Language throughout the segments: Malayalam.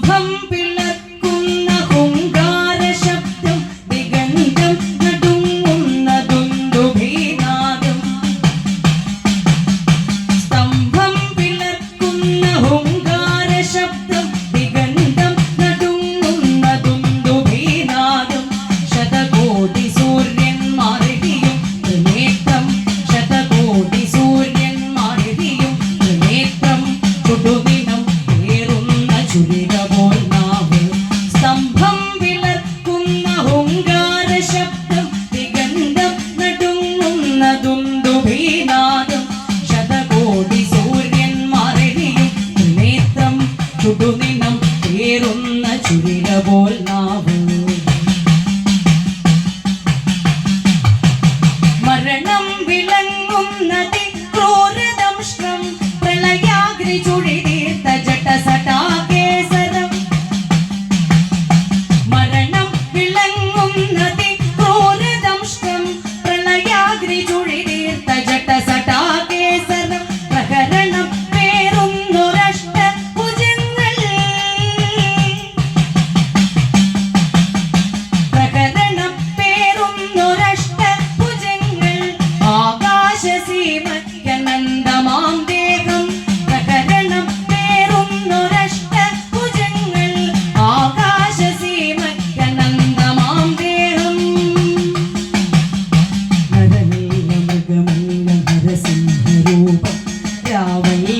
pum pum como dice.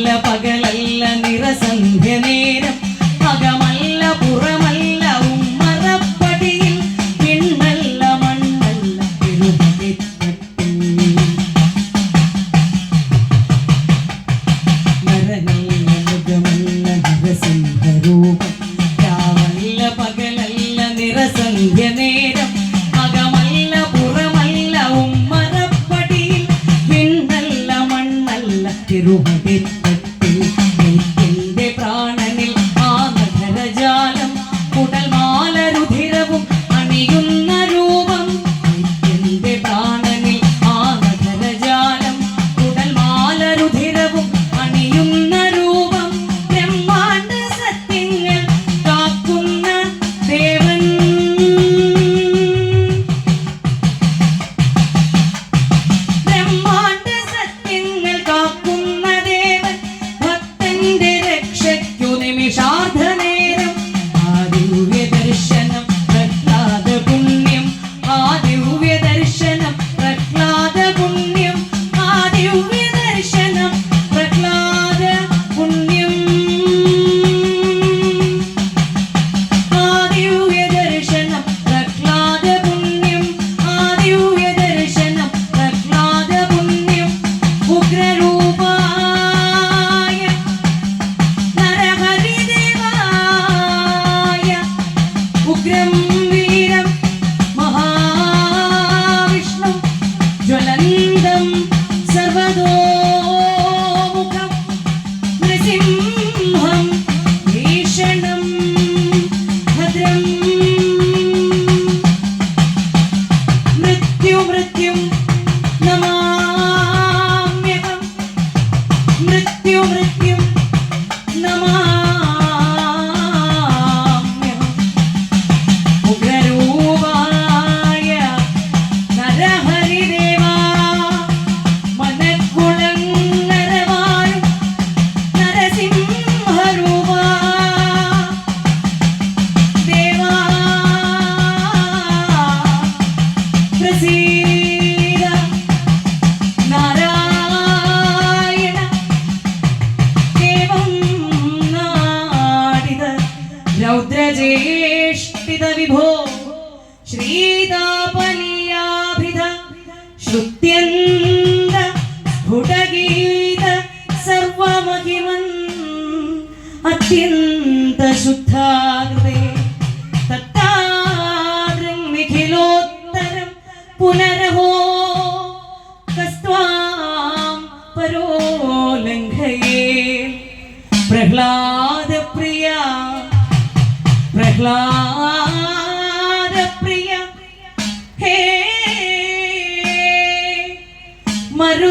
പകലല്ല നിറസന്ധ്യനേ. रौद्रजेष्टित विभो श्रीतापनीयाभिध श्रुत्यन्द स्फुटगीत सर्वमहिमन् अत्यन्तशुद्धा പുനരവോ കസ്വാം പരോലംഘയേ പ്രഹ്ലാദ പ്രിയ പ്രഹ്ലാദ പ്രിയ ഹേ മരു